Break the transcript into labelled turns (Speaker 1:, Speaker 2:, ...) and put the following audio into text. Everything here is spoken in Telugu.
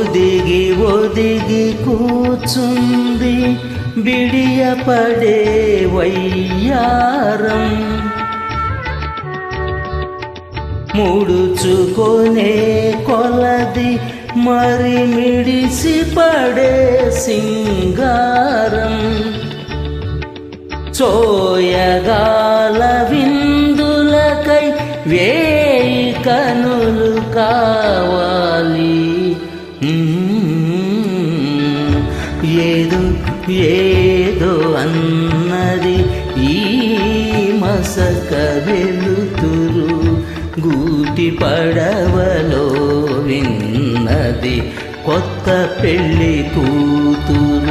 Speaker 1: ఒదిగి ఒదిగి కూచుంది బిడియపడే వయ్యారం ముడుచుకొనే కొలది మరి మిడిసి పడే సింగారం. చోయగాల విందులకై వేయి కనులు కా ఏదో ఏదో అన్నది ఈ మసక వెలుతురు. గూటి పడవలో విన్నది కొత్త పెళ్ళి కూతురు.